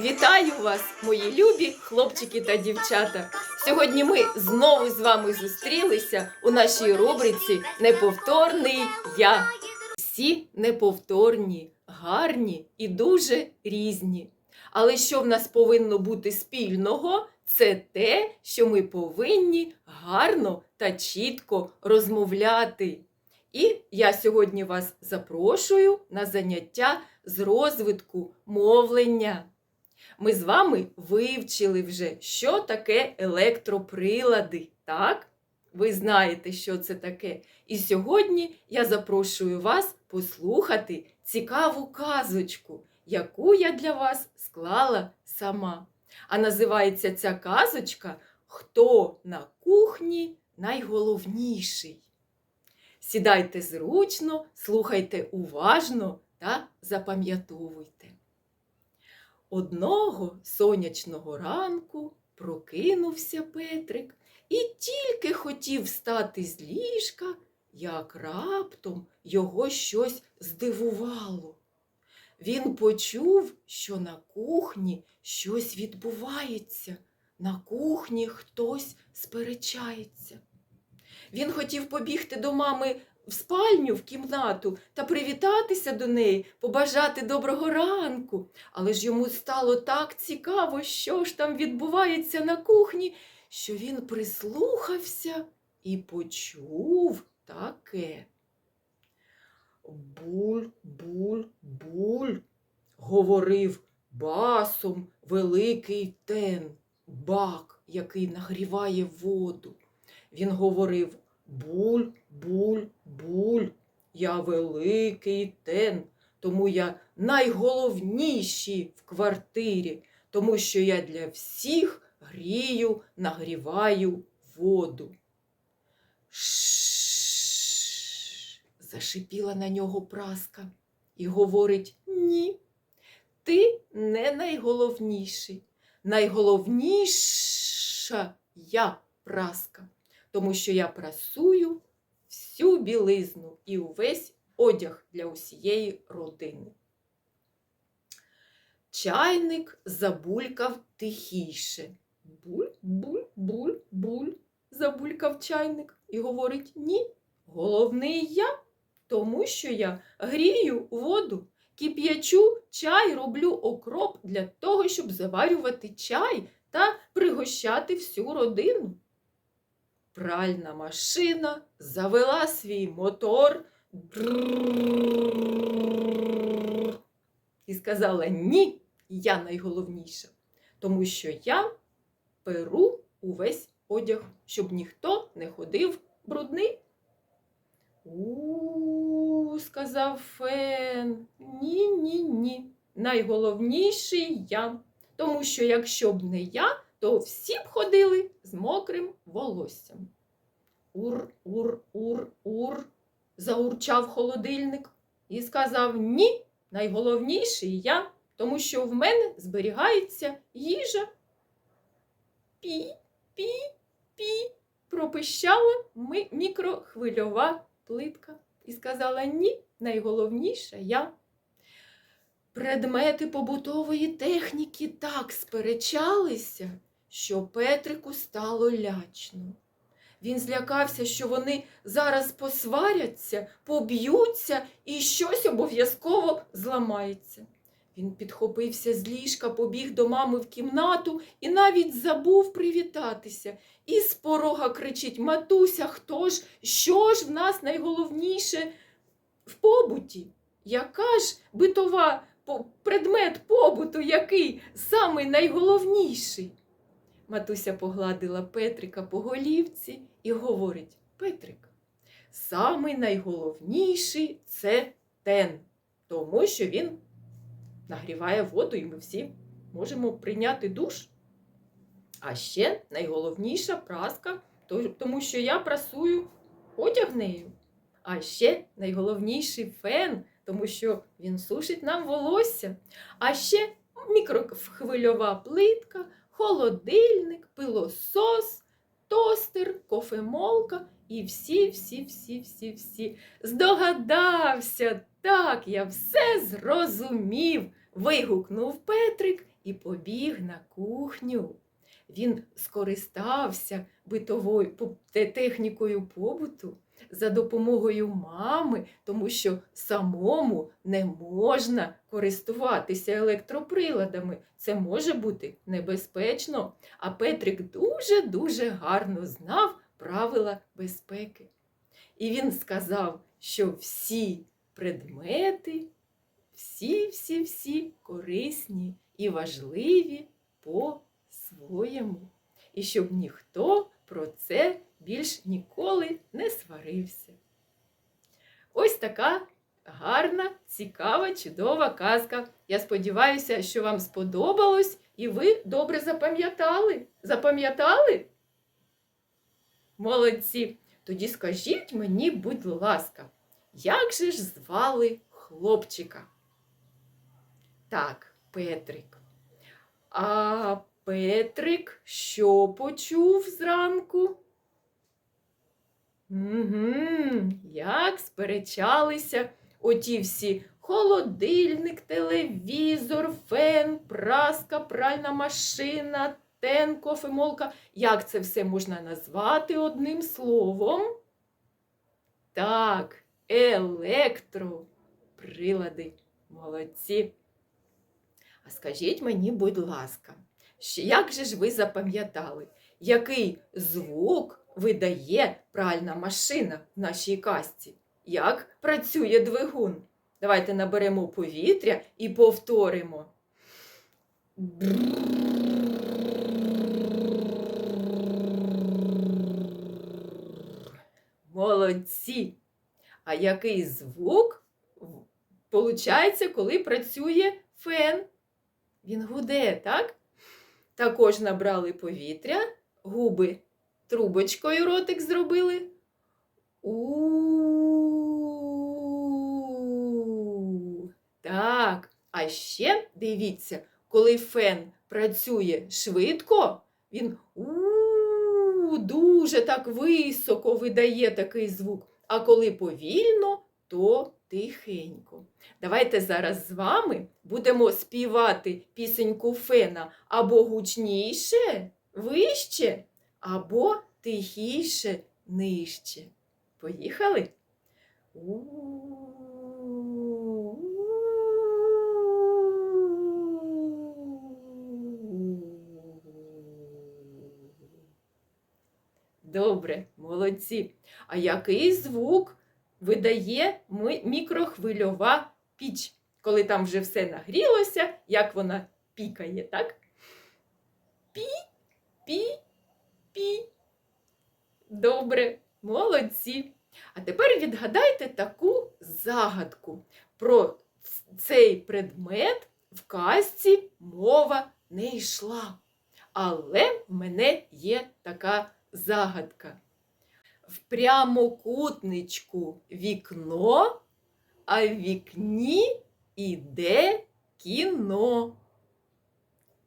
Вітаю вас, мої любі хлопчики та дівчата. Сьогодні ми знову з вами зустрілися у нашій рубриці Неповторний я. Всі неповторні, гарні і дуже різні. Але що в нас повинно бути спільного, це те, що ми повинні гарно та чітко розмовляти. І я сьогодні вас запрошую на заняття з розвитку мовлення. Ми з вами вивчили вже, що таке електроприлади, так? Ви знаєте, що це таке. І сьогодні я запрошую вас послухати цікаву казочку, яку я для вас склала сама. А називається ця казочка Хто на кухні найголовніший. Сідайте зручно, слухайте уважно та запам'ятовуйте. Одного сонячного ранку прокинувся Петрик і тільки хотів встати з ліжка, як раптом його щось здивувало. Він почув, що на кухні щось відбувається, на кухні хтось сперечається. Він хотів побігти до мами в спальню, в кімнату та привітатися до неї, побажати доброго ранку. Але ж йому стало так цікаво, що ж там відбувається на кухні, що він прислухався і почув таке. Буль, буль, буль, говорив басом великий тен, бак, який нагріває воду. Він говорив буль, буль, буль, я великий тен, тому я найголовніший в квартирі, тому що я для всіх грію, нагріваю воду. Шш, зашипіла на нього праска і говорить ні, ти не найголовніший. Найголовніша я праска тому що я прасую всю білизну і увесь одяг для усієї родини. Чайник забулькав тихіше. Буль, буль, буль, буль, забулькав чайник і говорить ні, головний я, тому що я грію воду, кип'ячу чай, роблю окроп для того, щоб заварювати чай та пригощати всю родину. Пральна машина завела свій мотор і сказала: Ні, я найголовніша, тому що я перу увесь одяг, щоб ніхто не ходив брудний. У, сказав Фен, ні, ні, ні. Найголовніший я, тому що якщо б не я то всі б ходили з мокрим волоссям. Ур, ур, ур, ур, заурчав холодильник і сказав ні, найголовніший я, тому що в мене зберігається їжа. Пі, пі, пі, пропищала мікрохвильова плитка і сказала ні, найголовніша я. Предмети побутової техніки так сперечалися, що Петрику стало лячно. Він злякався, що вони зараз посваряться, поб'ються і щось обов'язково зламається. Він підхопився з ліжка, побіг до мами в кімнату і навіть забув привітатися. І з порога кричить Матуся, хто ж, що ж в нас найголовніше в побуті? Яка ж битова предмет побуту, який самий найголовніший? Матуся погладила Петрика по голівці і говорить: Петрик, самий найголовніший це тен, тому що він нагріває воду, і ми всі можемо прийняти душ. А ще найголовніша праска, тому що я прасую одяг нею. А ще найголовніший фен, тому що він сушить нам волосся. А ще мікрохвильова плитка, холодильник, пилосос, тостер, кофемолка і всі, всі, всі, всі, всі. Здогадався, так, я все зрозумів, вигукнув Петрик і побіг на кухню. Він скористався битовою технікою побуту за допомогою мами, тому що самому не можна користуватися електроприладами. Це може бути небезпечно. А Петрик дуже-дуже гарно знав правила безпеки. І він сказав, що всі предмети, всі-всі-всі корисні і важливі по-своєму. І щоб ніхто про це більш ніколи не сварився. Ось така гарна, цікава, чудова казка. Я сподіваюся, що вам сподобалось і ви добре запам'ятали. Запам'ятали? Молодці! Тоді скажіть мені, будь ласка, як же ж звали хлопчика? Так, Петрик. А Петрик що почув зранку? Угу, як сперечалися оті всі холодильник, телевізор, фен, праска, пральна машина, тен, кофемолка. Як це все можна назвати одним словом? Так, електроприлади. Молодці. А скажіть мені, будь ласка, як же ж ви запам'ятали, який звук видає пральна машина в нашій казці? Як працює двигун? Давайте наберемо повітря і повторимо. Молодці! А який звук получається, коли працює фен? Він гуде, так? Також набрали повітря, губи трубочкою ротик зробили. У. Так. А ще дивіться, коли фен працює швидко, він у дуже так високо видає такий звук. А коли повільно, то тихенько. Давайте зараз з вами будемо співати пісеньку фена або гучніше, вище, або тихіше, нижче. Поїхали? Добре, молодці. А який звук видає мікрохвильова піч, коли там вже все нагрілося, як вона пікає, так? Пі, пі, пі. Добре, молодці. А тепер відгадайте таку загадку. Про цей предмет в казці мова не йшла. Але в мене є така загадка. В прямокутничку вікно, а в вікні іде кіно.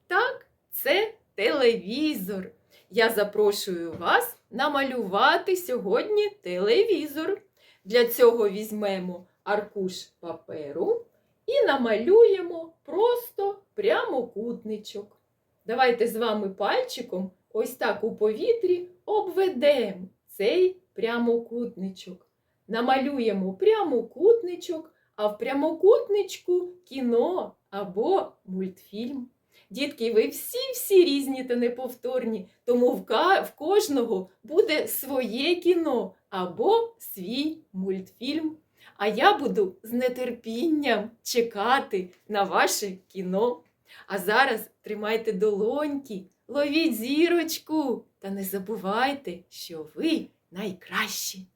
Так, це телевізор. Я запрошую вас намалювати сьогодні телевізор. Для цього візьмемо аркуш паперу і намалюємо просто прямокутничок. Давайте з вами пальчиком ось так у повітрі обведемо цей прямокутничок. Намалюємо прямокутничок, а в прямокутничку кіно або мультфільм. Дітки, ви всі-всі різні та неповторні, тому в, кожного буде своє кіно або свій мультфільм. А я буду з нетерпінням чекати на ваше кіно. А зараз тримайте долоньки, ловіть зірочку та не забувайте, що ви найкращі.